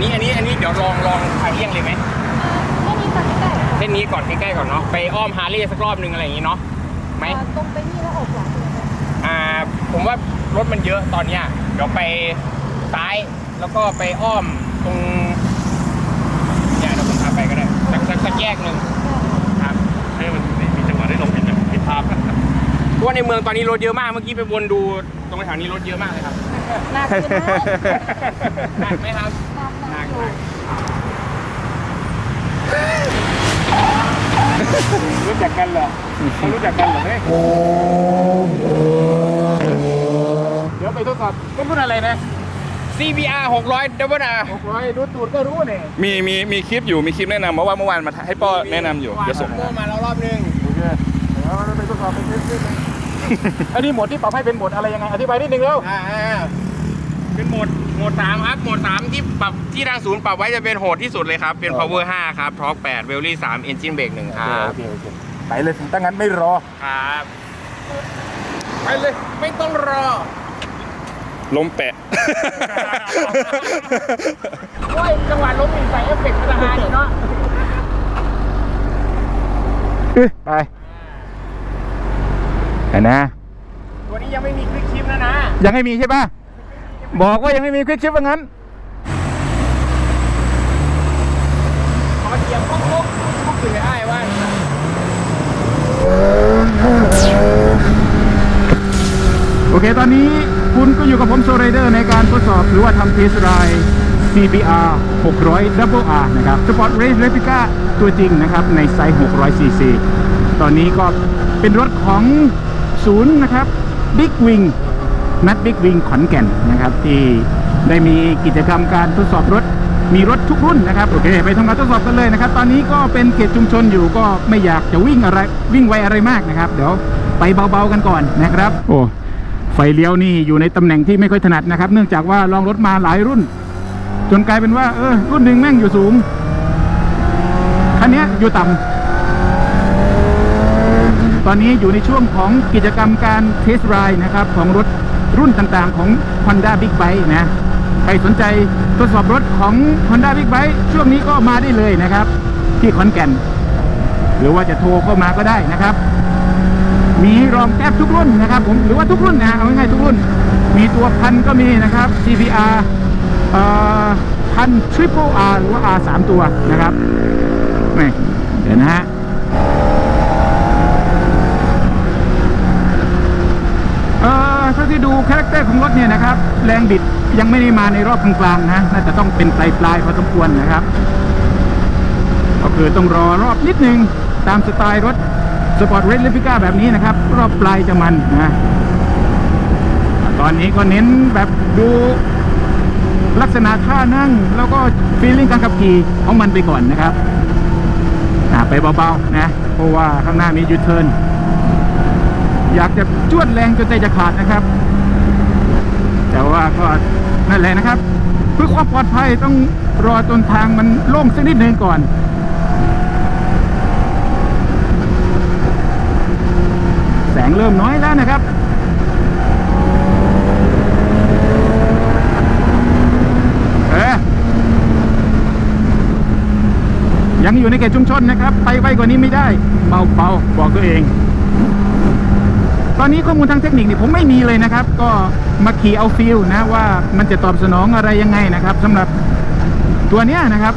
นนี้อันนี้อันนี้เดี๋ยวลองลองทางเลี่ยงเลยไหมแค่นี้ก่อนใกล้ๆค่ะเส้นนี้ก่อนใกล้ๆก่อนเนาะไปอ้อมฮาร์เลย์สักรอบนึงอะไรอย่างงี้เนาะไหมเอ่อตรงไปนี่แล้วออกหลังเลยค่ะอ่าผมว่ารถมันเยอะตอนเนี้ยเดี๋ยวไปซ้ายแล้วก็ไปอ้อมตรงเนี่ยเดี๋ยวผมพาไปก็ได้สักสักสักแยกหนึ่งครับให้มันมีจังหวะได้ลงผิดนะผิดภาพเพราะว่าในเมืองตอนนี้รถเยอะมากเมื่อกี้ไปวนดูตรงแถวนี้รถเยอะมากเลยครับหนักอยู่นะหนักไหมครับหนักหนักอยู่ รู้จักกันเหรอเขารู้จักกันเหรอเฮ้ยเดี๋ยวไปทดสอบรถรุ่นอะไรนะ CBR 600 Double R 600ดูตูดก็รู้เนี่ยมีมีมีคลิปอยู่มีคลิปแนะนำเพราะว่าเมื่อวานมาให้ป้อแนะนำอยู่เดี๋ยวส่งโก้มาแล้วรอบนึง โอเคเดี๋ยวเราไปทดสอบเป็นนิดๆนึงอันนี้โหมดที่ปรับให้เป็นโหมดอะไรยังไงอธิบายนิดนึงแล้ว อ่าเป็นโหมดโหมดสามครับโหมดสามที่ปรับที่ทางศูนย์ปรับไว้จะเป็นโหดที่สุดเลยครับ เป็น power 5 ครับท็อร์ก8เวลลี่3 engine brake 1ครับโอเคโอเคไปเลยถ้างั้นไม่รอ ครับ ไปเลย ไม่ต้องรอล้มแปะ โอ้ย จังหวะล้มอีกใส่เอฟเฟกต์ราคาดีเนาะ ไปเห็นนะ ตัวนี้ยังไม่มีคลิกชิปนะนะ ยังไม่มีใช่ปะ บอกว่ายังไม่มีคลิกชิปว่างั้นขอเสียงป๊อกป๊อกป๊อกถึงได้ว่าโอเค ตอนนี้คุณก็อยู่กับผมโซไรเดอร์ในการทดสอบหรือว่าทำเทสไรด์ CBR 600 Double R นะครับ Sport Race Replica ตัวจริงนะครับ ในไซส์ 600 cc ตอนนี้ก็เป็นรถของศูนย์นะครับ Big Wing นัด Big Wing ขอนแก่นนะครับที่ได้มีกิจกรรมการทดสอบรถมีรถทุกรุ่นนะครับโอเค ไปทำการทดสอบกันเลยนะครับ ตอนนี้ก็เป็นเขตชุมชนอยู่ก็ไม่อยากจะวิ่งอะไรวิ่งไวอะไรมากนะครับ เดี๋ยวไปเบาๆกันก่อนนะครับ โอ้ไฟเลี้ยวนี่อยู่ในตำแหน่งที่ไม่ค่อยถนัดนะครับ เนื่องจากว่าลองรถมาหลายรุ่น จนกลายเป็นว่า เออ รุ่นหนึ่งแม่งอยู่สูงคันนี้อยู่ต่ำตอนนี้อยู่ในช่วงของกิจกรรมการเทสไรด์นะครับของรถ รุ่นต่างๆของ Honda Big Bike นะ ใครสนใจทดสอบรถของ Honda Big Bike ช่วงนี้ก็มาได้เลยนะครับ ที่ขอนแก่น หรือว่าจะโทรเข้ามาก็ได้นะครับ มีรองแทบทุกรุ่นนะครับผมหรือว่าทุกรุ่นนะเอาง่ายๆทุกรุ่น มีตัวพันก็มีนะครับ CBR เอ่อพัน Triple R หรือว่า R สามตัวนะครับนี่เดี๋ยวนะฮะเอ่อเที่ดูคาแรคเตอร์ของรถเนี่ยนะครับ แรงบิดยังไม่ได้มาในรอบกลางๆนะน่าจะต้องเป็นปลายๆพอสมควรนะครับ ก็คือต้องรอรอบนิดนึงตามสไตล์รถสปอร์ตเรดเลฟิก้าแบบนี้นะครับ รอบปลายจะมันนะตอนนี้ก็เน้นแบบดูลักษณะท่านั่ง แล้วก็ฟีลลิ่งการขับขี่ของมันไปก่อนนะครับไปเบาๆนะ เพราะว่าข้างหน้ามียูเทิร์น อยากจะจวดแรงจนใจจะขาดนะครับ แต่ว่าก็นั่นแหละนะครับ เพื่อความปลอดภัยต้องรอจนทางมันโล่งสักนิดหนึ่งก่อนแสงเริ่มน้อยแล้วนะครับเออยังอยู่ในเขตชุมชนนะครับ ไปไวกว่านี้ไม่ได้ เบาๆบอกตัวเอง ตอนนี้ข้อมูลทางเทคนิคนี่ผมไม่มีเลยนะครับ ก็มาขี่เอาฟิลนะว่ามันจะตอบสนองอะไรยังไงนะครับสำหรับตัวเนี้ยนะครับ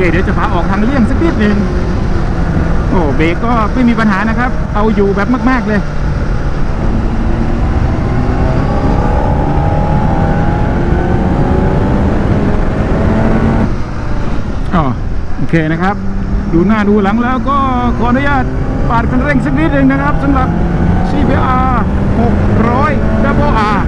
เคเดี๋ยวจะพาออกทางเลี่ยงสักนิดหนึ่งโอ้เบรกก็ไม่มีปัญหานะครับ เอาอยู่แบบมาก ๆ เลยโอเคนะครับ ดูหน้าดูหลังแล้วก็ขออนุญาตปาดคันเร่งสักนิดหนึ่งนะครับสำหรับ CBR 600 Double R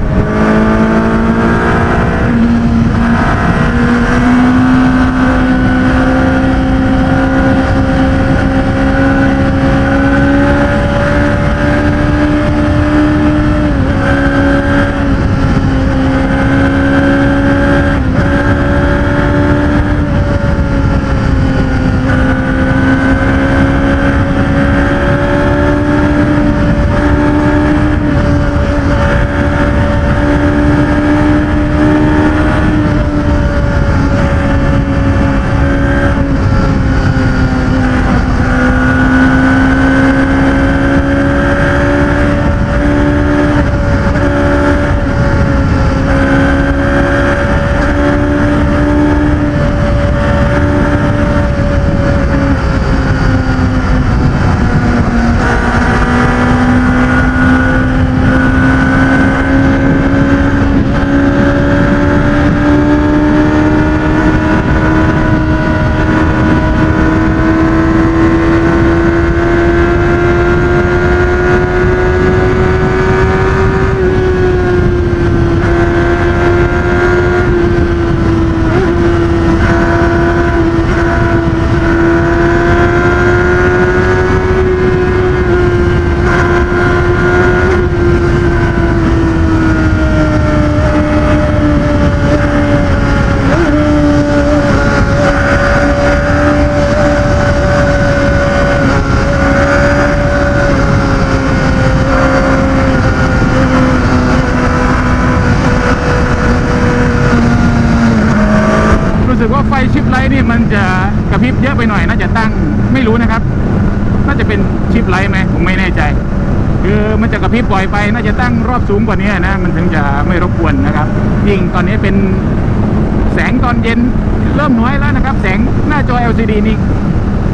นี่มันจะกระพริบเยอะไปหน่อยน่าจะตั้งไม่รู้นะครับ น่าจะเป็นชิปไลท์ไหมผมไม่แน่ใจ คือมันจะกระพริบบ่อยไป น่าจะตั้งรอบสูงกว่านี้นะมันถึงจะไม่รบกวนนะครับ ยิ่งตอนนี้เป็นแสงตอนเย็นเริ่มน้อยแล้วนะครับ แสงหน้าจอ LCD นี่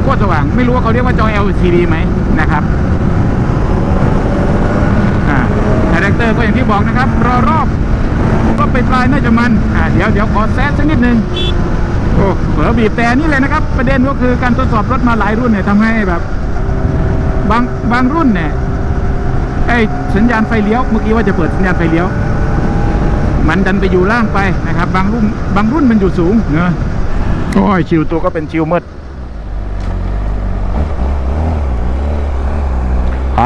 โคตรสว่าง ไม่รู้ว่าเขาเรียกว่าจอ LCD ไหมนะครับอ่าคาแรคเตอร์ก็อย่างที่บอกนะครับ รอรอบก็เป็นปลายน่าจะมัน อ่าเดี๋ยวเดี๋ยวขอแซดสักนิดนึง โอ้เผลอบีบแต่นี่เลยนะครับ ประเด็นก็คือการทดสอบรถมาหลายรุ่นเนี่ยทำให้แบบ บางบางรุ่นเนี่ยไอ้สัญญาณไฟเลี้ยวเมื่อกี้ว่าจะเปิดสัญญาณไฟเลี้ยว มันดันไปอยู่ล่างไปนะครับ บางรุ่นบางรุ่นมันอยู่สูงเนอะโอ้ยชิวตัวก็เป็นชิวมืดไป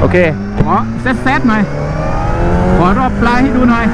โอเคขอเซตเซตหน่อยขอรอบปลายให้ดูหน่อย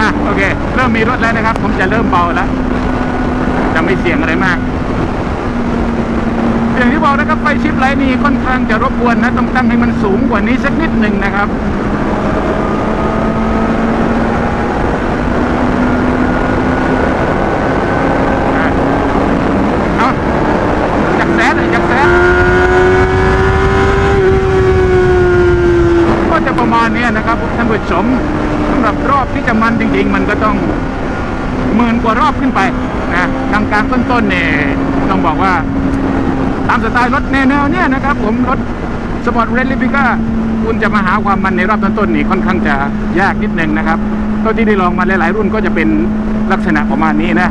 อะโอเค เริ่มมีรถแล้วนะครับ ผมจะเริ่มเบาแล้ว จะไม่เสี่ยงอะไรมาก อย่างที่บอกนะครับไฟชิปไลท์นี่ค่อนข้างจะรบกวนนะ ต้องตั้งให้มันสูงกว่านี้สักนิดหนึ่งนะครับ อะเอาจากแซดเลยจากแซด ก็จะประมาณเนี้ยนะครับท่านผู้ชมสำหรับรอบที่จะมันจริง ๆ มันก็ต้องหมื่นกว่ารอบขึ้น ไปนะทางการต้นๆเนี่ยต้องบอกว่า ตามสไตล์รถแนวเนี่ยนะครับ ผมรถสปอร์ตเรดลิฟิก้าคุณจะมาหาความมันในรอบต้นๆนี่ค่อนข้างจะยากนิดนึงนะครับเท่าที่ได้ลองมาหลายๆรุ่นก็จะเป็นลักษณะประมาณนี้นะ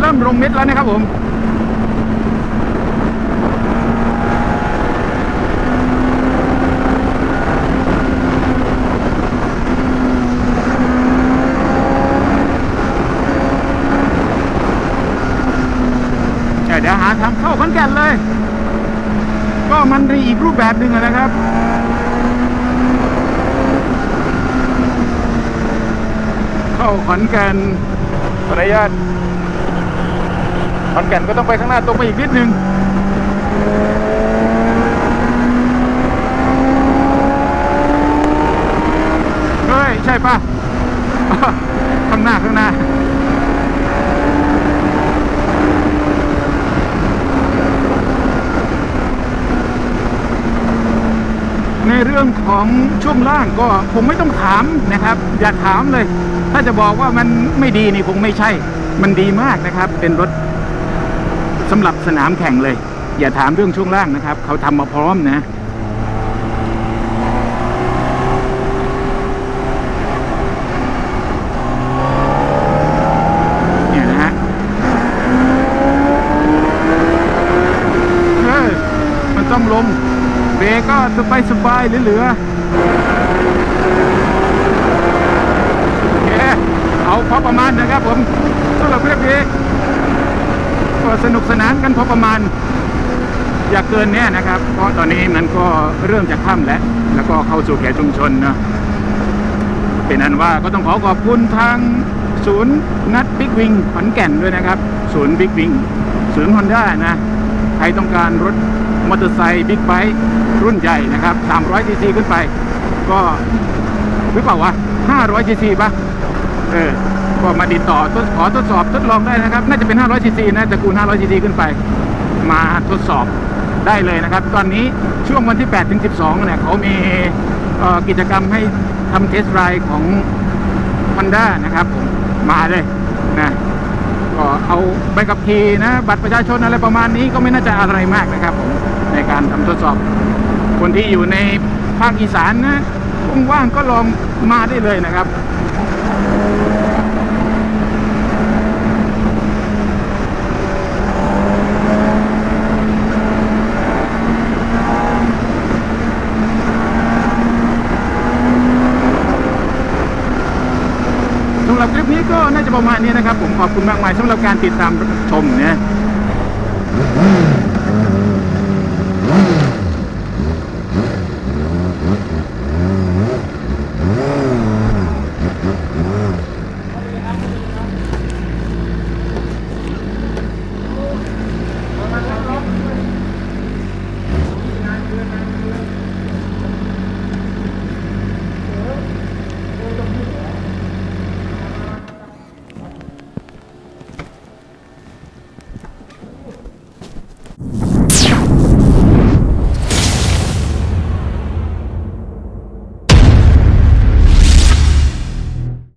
เริ่มลงเม็ดแล้วนะครับผมเดี๋ยวหาทางเข้าขันแก่นเลย ก็มันในอีกรูปแบบหนึ่งนะครับเข้าขันแก่นระยะ ขอนแก่นก็ต้องไปข้างหน้าตรงไปอีกนิดนึงเฮ้ย ใช่ปะข้างหน้าข้างหน้าในเรื่องของช่วงล่างก็คงไม่ต้องถามนะครับ อย่าถามเลย ถ้าจะบอกว่ามันไม่ดีนี่คงไม่ใช่ มันดีมากนะครับ เป็นรถ สำหรับสนามแข่งเลย อย่าถามเรื่องช่วงล่างนะครับ เขาทำมาพร้อมนะ เนี่ยนะฮะเออมันต้องลงเบรกก็สบายสบายเหลือเคเอาพอประมาณนะครับผมสำหรับเรื่องนี้ ก็สนุกสนานกันพอประมาณ อย่าเกินเนี่ยนะครับ เพราะตอนนี้มันก็เริ่มจะค่ำแล้ว แล้วก็เข้าสู่เขตชุมชนเนอะเป็นอันว่าก็ต้องขอขอบคุณทางศูนย์นัดบิ๊กวิงขอนแก่นด้วยนะครับ ศูนย์บิ๊กวิงศูนย์ฮอนด้านะ ใครต้องการรถมอเตอร์ไซค์บิ๊กไบค์รุ่นใหญ่นะครับ300ซีซีขึ้นไป ก็หรือเปล่าวะ500ซีซีปะเออ ก็มาติดต่อทดขอทดสอบทดลองได้นะครับ น่าจะเป็น 500ซีซีนะตระกูล 500ซีซีขึ้นไป มาทดสอบได้เลยนะครับ ตอนนี้ช่วงวันที่ 8 ถึง 12 เนี่ยเขามีกิจกรรมให้ทำเทสไรด์ของ Honda นะครับผมมาเลยนะก็เอาใบขับขี่นะ บัตรประชาชนอะไรประมาณนี้ก็ไม่น่าจะอะไรมากนะครับผมในการทำทดสอบ คนที่อยู่ในภาคอีสานนะว่างๆก็ลองมาได้เลยนะครับ ก็น่าจะประมาณนี้นะครับ ผมขอบคุณมากมายสำหรับการติดตามชมเนี่ย